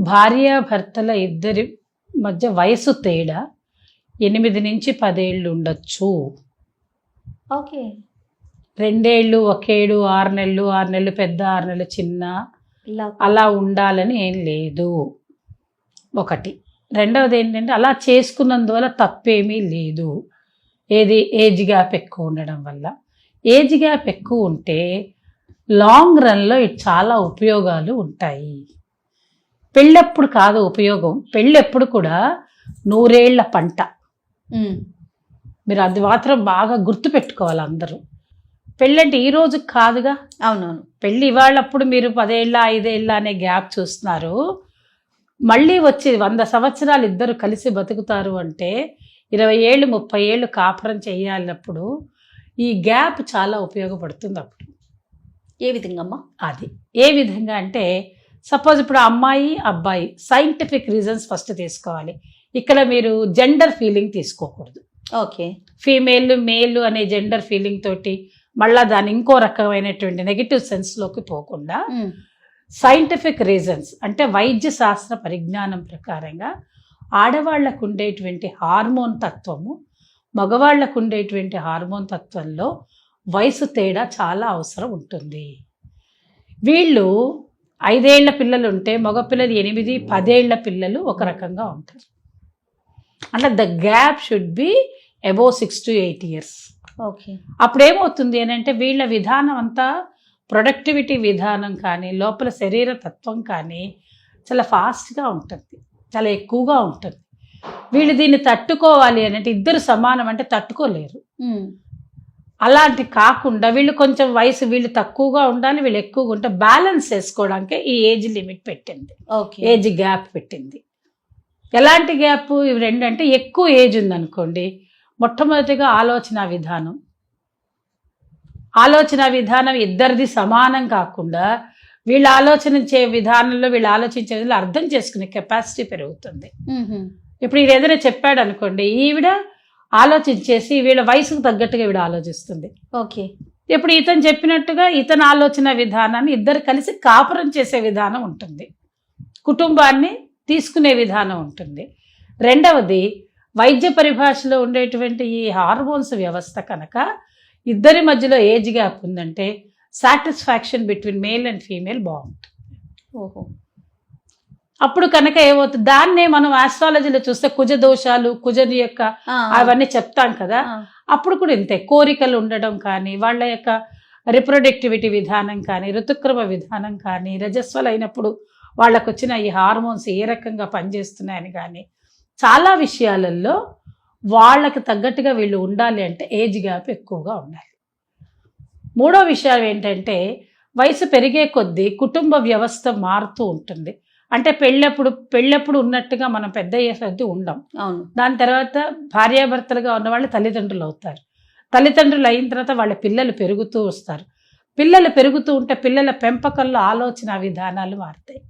భార్యాభర్తల ఇద్దరి మధ్య వయసు తేడా ఎనిమిది నుంచి పదేళ్ళు ఉండొచ్చు. ఓకే. రెండేళ్ళు ఒకేడు ఆరు నెలలు ఆరు నెలలు పెద్ద ఆరు నెలలు చిన్న అలా ఉండాలని ఏం లేదు. ఒకటి. రెండవది ఏంటంటే అలా చేసుకున్నందువల్ల తప్పేమీ లేదు. ఏది ఏజ్ గ్యాప్ ఎక్కువ ఉండడం వల్ల. ఏజ్ గ్యాప్ ఎక్కువ ఉంటే లాంగ్ రన్లో ఇటు చాలా ఉపయోగాలు ఉంటాయి. పెళ్ళెప్పుడు కాదు ఉపయోగం. పెళ్ళెప్పుడు కూడా నూరేళ్ళ పంట. మీరు అది మాత్రం బాగా గుర్తుపెట్టుకోవాలి అందరూ. పెళ్ళంటే ఈ రోజు కాదుగా? అవునవును. పెళ్ళి ఇవాళప్పుడు మీరు పదేళ్ళ ఐదేళ్ళ అనే గ్యాప్ చూస్తున్నారు. మళ్ళీ వచ్చి వంద సంవత్సరాలు ఇద్దరు కలిసి బతుకుతారు అంటే ఇరవై ఏళ్ళు ముప్పై ఏళ్ళు కాపురం చేయాలన్నప్పుడు ఈ గ్యాప్ చాలా ఉపయోగపడుతుంది అప్పుడు. ఏ విధంగా అమ్మా అది. ఏ విధంగా అంటే సపోజ్ ఇప్పుడు అమ్మాయి అబ్బాయి సైంటిఫిక్ రీజన్స్ ఫస్ట్ తీసుకోవాలి. ఇక్కడ మీరు జెండర్ ఫీలింగ్ తీసుకోకూడదు. ఓకే ఫీమేల్ మేల్ అనే జెండర్ ఫీలింగ్ తోటి మళ్ళా దాని ఇంకో రకమైనటువంటి నెగిటివ్ సెన్స్లోకి పోకుండా సైంటిఫిక్ రీజన్స్ అంటే వైద్య శాస్త్ర పరిజ్ఞానం ప్రకారంగా ఆడవాళ్ళకు ఉండేటువంటి హార్మోన్ తత్వము మగవాళ్ళకు ఉండేటువంటి హార్మోన్ తత్వంలో వయసు తేడా చాలా అవసరం ఉంటుంది. వీళ్ళు ఐదేళ్ళ పిల్లలు ఉంటే మగపిల్లలు ఎనిమిది పదేళ్ళ పిల్లలు ఒక రకంగా ఉంటారు. అంటే the gap should be above six to eight years. Okay. అప్పుడు ఏమవుతుంది అని అంటే వీళ్ళ విధానం అంతా ప్రొడక్టివిటీ విధానం కానీ లోపల శరీర తత్వం కానీ చాలా ఫాస్ట్గా ఉంటుంది. చాలా ఎక్కువగా ఉంటుంది. వీళ్ళు దీన్ని తట్టుకోవాలి అని అంటే ఇద్దరు సమానం అంటే తట్టుకోలేరు. అలాంటి కాకుండా వీళ్ళు కొంచెం వయసు వీళ్ళు తక్కువగా ఉండాలి వీళ్ళు ఎక్కువగా ఉంటే బ్యాలెన్స్ చేసుకోవడానికి ఈ ఏజ్ లిమిట్ పెట్టింది. ఓకే. ఏజ్ గ్యాప్ పెట్టింది. ఎలాంటి గ్యాప్? ఇవి రెండు అంటే ఎక్కువ ఏజ్ ఉందనుకోండి మొట్టమొదటిగా ఆలోచన విధానం. ఆలోచన విధానం ఇద్దరిది సమానం కాకుండా వీళ్ళ ఆలోచించే విధానంలో వీళ్ళు ఆలోచించే విధానంలో అర్థం చేసుకునే కెపాసిటీ పెరుగుతుంది. ఇప్పుడు ఇది ఏదైనా చెప్పాడు అనుకోండి ఈవిడ ఆలోచించేసి వీళ్ళ వయసుకు తగ్గట్టుగా ఈవిడ ఆలోచిస్తుంది. ఓకే. ఇప్పుడు ఇతను చెప్పినట్టుగా ఇతని ఆలోచన విధానాన్ని ఇద్దరు కలిసి కాపురం చేసే విధానం ఉంటుంది. కుటుంబాన్ని తీసుకునే విధానం ఉంటుంది. రెండవది వైద్య పరిభాషలో ఉండేటువంటి ఈ హార్మోన్స్ వ్యవస్థ కనుక ఇద్దరి మధ్యలో ఏజ్ గ్యాప్ ఉందంటే satisfaction between male and female బాగుంటుంది. ఓహో. అప్పుడు కనుక ఏమవుతుంది? దాన్నే మనం ఆస్ట్రాలజీలో చూస్తే కుజ దోషాలు కుజని యొక్క అవన్నీ చెప్తాం కదా. అప్పుడు కూడా ఇంతే. కోరికలు ఉండడం కానీ వాళ్ళ యొక్క రిప్రొడక్టివిటీ విధానం కానీ ఋతుక్రమ విధానం కానీ రజస్వలు అయినప్పుడు వాళ్ళకు వచ్చిన ఈ హార్మోన్స్ ఏ రకంగా పనిచేస్తున్నాయని కానీ చాలా విషయాలలో వాళ్ళకి తగ్గట్టుగా వీళ్ళు ఉండాలి అంటే ఏజ్ గ్యాప్ ఎక్కువగా ఉండాలి. మూడో విషయం ఏంటంటే వయసు పెరిగే కొద్దీ కుటుంబ వ్యవస్థ మారుతూ ఉంటుంది. అంటే పెళ్ళప్పుడు పెళ్ళప్పుడు ఉన్నట్టుగా మనం పెద్ద అయ్యే కొద్దీ ఉండం. అవును. దాని తర్వాత భార్యాభర్తలుగా ఉన్న వాళ్ళు తల్లిదండ్రులు అవుతారు. తల్లిదండ్రులు అయిన తర్వాత వాళ్ళ పిల్లలు పెరుగుతూ వస్తారు. పిల్లలు పెరుగుతూ ఉంటే పిల్లల పెంపకంలో ఆలోచన విధానాలు మారుతాయి.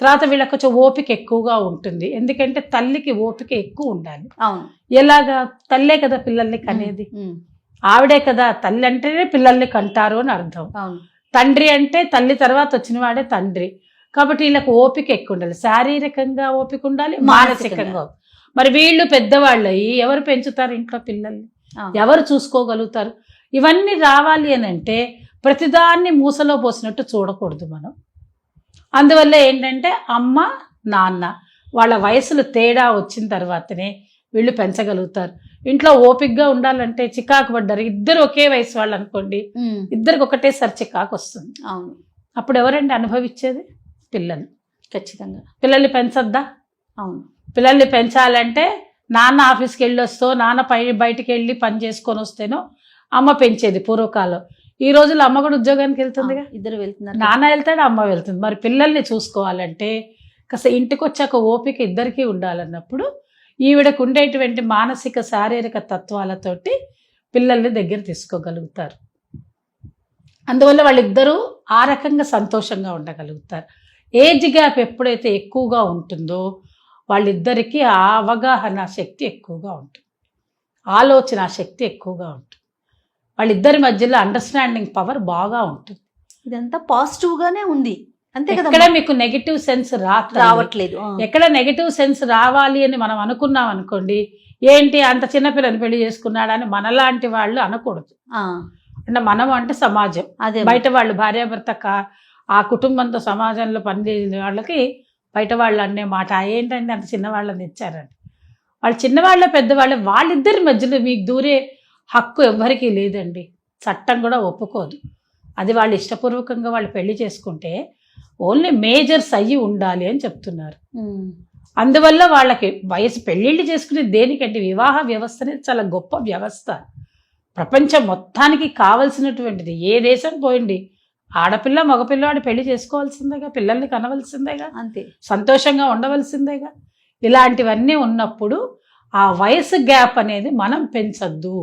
తర్వాత వీళ్ళకి కొంచెం ఓపిక ఎక్కువగా ఉంటుంది. ఎందుకంటే తల్లికి ఓపిక ఎక్కువ ఉండాలి. అవును. ఎలాగా? తల్లే కదా పిల్లల్ని కనేది. ఆవిడే కదా తల్లి అంటేనే పిల్లల్ని కంటారు అని అర్థం. తండ్రి అంటే తల్లి తర్వాత వచ్చిన వాడే తండ్రి. కాబట్టి వీళ్ళకి ఓపిక ఎక్కువ ఉండాలి శారీరకంగా ఓపిక ఉండాలి మానసికంగా. మరి వీళ్ళు పెద్దవాళ్ళు అయ్యి ఎవరు పెంచుతారు ఇంట్లో పిల్లల్ని. ఎవరు చూసుకోగలుగుతారు? ఇవన్నీ రావాలి అని అంటే ప్రతిదాన్ని మూసలో పోసినట్టు చూడకూడదు మనం. అందువల్ల ఏంటంటే అమ్మ నాన్న వాళ్ళ వయసులు తేడా వచ్చిన తర్వాతనే వీళ్ళు పెంచగలుగుతారు. ఇంట్లో ఓపికగా ఉండాలంటే చికాకు పడ్డారు. ఇద్దరు ఒకే వయసు వాళ్ళు అనుకోండి ఇద్దరికి ఒకటేసారి చికాకు వస్తుంది. అవును. అప్పుడు ఎవరండి అనుభవించేది? పిల్లలు ఖచ్చితంగా. పిల్లల్ని పెంచొద్దా? అవును. పిల్లల్ని పెంచాలంటే నాన్న ఆఫీస్కి వెళ్ళి వస్తో నాన్న పై బయటికి వెళ్ళి పని చేసుకొని వస్తేనో అమ్మ పెంచేది పూర్వకాలం. ఈ రోజుల్లో అమ్మ కూడా ఉద్యోగానికి వెళ్తుందిగా? ఇద్దరు వెళ్తున్నారు. నాన్న వెళ్తాడు అమ్మ వెళ్తుంది. మరి పిల్లల్ని చూసుకోవాలంటే కాస్త ఇంటికి వచ్చాక ఓపిక ఇద్దరికీ ఉండాలన్నప్పుడు ఈవిడకు ఉండేటువంటి మానసిక శారీరక తత్వాలతోటి పిల్లల్ని దగ్గర తీసుకోగలుగుతారు. అందువల్ల వాళ్ళిద్దరూ ఆ రకంగా సంతోషంగా ఉండగలుగుతారు. ఏజ్ గ్యాప్ ఎప్పుడైతే ఎక్కువగా ఉంటుందో వాళ్ళిద్దరికీ ఆ అవగాహన శక్తి ఎక్కువగా ఉంటుంది. ఆలోచన శక్తి ఎక్కువగా ఉంటుంది. వాళ్ళిద్దరి మధ్యలో అండర్స్టాండింగ్ పవర్ బాగా ఉంటుంది. ఇదంతా పాజిటివ్ గానే ఉంది. అంతే కదా ఎక్కడ మీకు నెగిటివ్ సెన్స్ రావట్లేదు. ఎక్కడ నెగిటివ్ సెన్స్ రావాలి అని మనం అనుకున్నాం అనుకోండి ఏంటి అంత చిన్నపిల్లని పెళ్ళి చేసుకున్నాడని మనలాంటి వాళ్ళు అనకూడదు. అంటే మనం అంటే సమాజం. అదే బయట వాళ్ళు భార్యాభర్త కా- ఆ కుటుంబంతో సమాజంలో పనిచేసిన వాళ్ళకి బయట వాళ్ళు అనే మాట. "ఆ, ఏంటంటే అంత చిన్నవాళ్ళని ఇచ్చారండి వాళ్ళు చిన్నవాళ్ళ పెద్దవాళ్ళు వాళ్ళిద్దరి మధ్యలో మీకు దూరే హక్కు ఎవ్వరికీ లేదండి. చట్టం కూడా ఒప్పుకోదు. అది వాళ్ళు ఇష్టపూర్వకంగా వాళ్ళు పెళ్ళి చేసుకుంటే ఓన్లీ మేజర్స్ అయ్యి ఉండాలి అని చెప్తున్నారు. అందువల్ల వాళ్ళకి వయసు పెళ్ళిళ్ళు చేసుకునే దేనికంటే వివాహ వ్యవస్థ అనేది చాలా గొప్ప వ్యవస్థ. ప్రపంచం మొత్తానికి కావలసినటువంటిది. ఏ దేశం పోయింది? ఆడపిల్ల మగపిల్లవాడు పెళ్ళి చేసుకోవాల్సిందేగా పిల్లల్ని కనవలసిందేగా అంతే. సంతోషంగా ఉండవలసిందేగా. ఇలాంటివన్నీ ఉన్నప్పుడు ఆ వయసు గ్యాప్ అనేది మనం పెంచద్దు.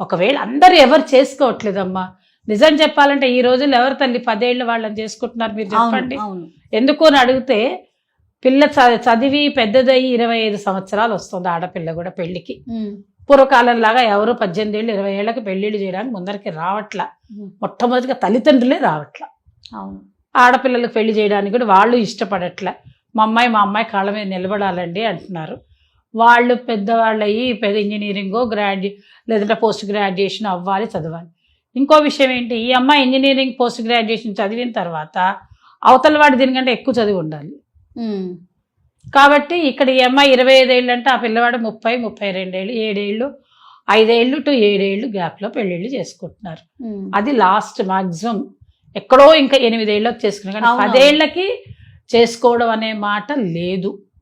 ఒకవేళ అందరూ ఎవరు చేసుకోవట్లేదమ్మా. నిజం చెప్పాలంటే ఈ రోజుల్లో ఎవరు తల్లి? పదేళ్ళు వాళ్ళని చేసుకుంటున్నారు మీరు చెప్పండి. ఎందుకు అని అడిగితే పిల్ల చదివి పెద్దదయ్యి ఇరవై ఐదు సంవత్సరాలు వస్తుంది ఆడపిల్ల కూడా పెళ్ళికి పూర్వకాలం లాగా ఎవరు పద్దెనిమిది ఏళ్ళు ఇరవై ఏళ్ళకి పెళ్ళిళ్ళు చేయడానికి ముందరికి రావట్లా. మొట్టమొదటిగా తల్లిదండ్రులే రావట్లా. అవును. ఆడపిల్లలకు పెళ్ళి చేయడానికి కూడా వాళ్ళు ఇష్టపడట్లే. మా అమ్మాయి మా అమ్మాయి కాళ్ళ మీద నిలబడాలండి అంటున్నారు. వాళ్ళు పెద్దవాళ్ళు అయ్యి పెద్ద ఇంజనీరింగో గ్రాడ్యు లేదంటే పోస్ట్ గ్రాడ్యుయేషన్ అవ్వాలి చదవాలి. ఇంకో విషయం ఏంటి? ఈ అమ్మాయి ఇంజనీరింగ్ పోస్ట్ గ్రాడ్యుయేషన్ చదివిన తర్వాత అవతల వాడు దీనికంటే ఎక్కువ చదివి ఉండాలి. కాబట్టి ఇక్కడ ఈ అమ్మాయి ఇరవై ఐదేళ్ళు అంటే ఆ పిల్లవాడు ముప్పై ముప్పై రెండేళ్ళు ఏడేళ్ళు ఐదేళ్ళు టు ఏడేళ్ళు గ్యాప్లో పెళ్ళిళ్ళు చేసుకుంటున్నారు. అది లాస్ట్ మాక్సిమం. ఎక్కడో ఇంకా ఎనిమిదేళ్ళకి చేసుకున్నారు కానీ. పదేళ్ళకి చేసుకోవడం అనే మాట లేదు.